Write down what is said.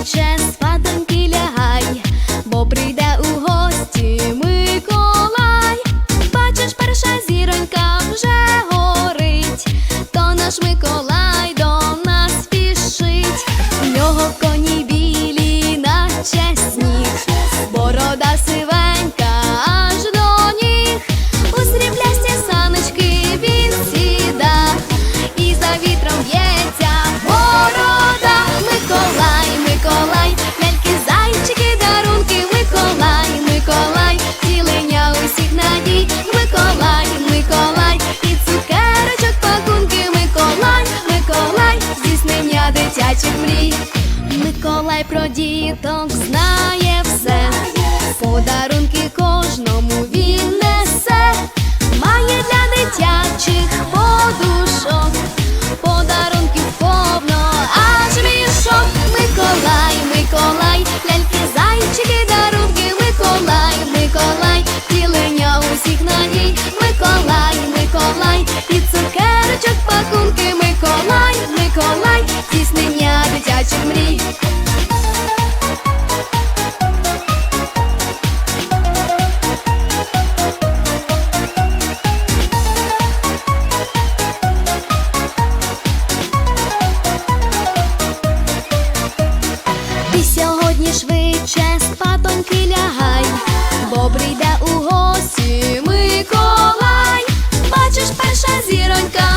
Швидше сватанки лягай, бо прийде у гості Миколай. Бачиш, перша зіронька вже горить, то наш Миколай до нас спішить. В нього коні білі, наче сніг, борода сива. Чай про діток знає все, подарунки. hicieron caso.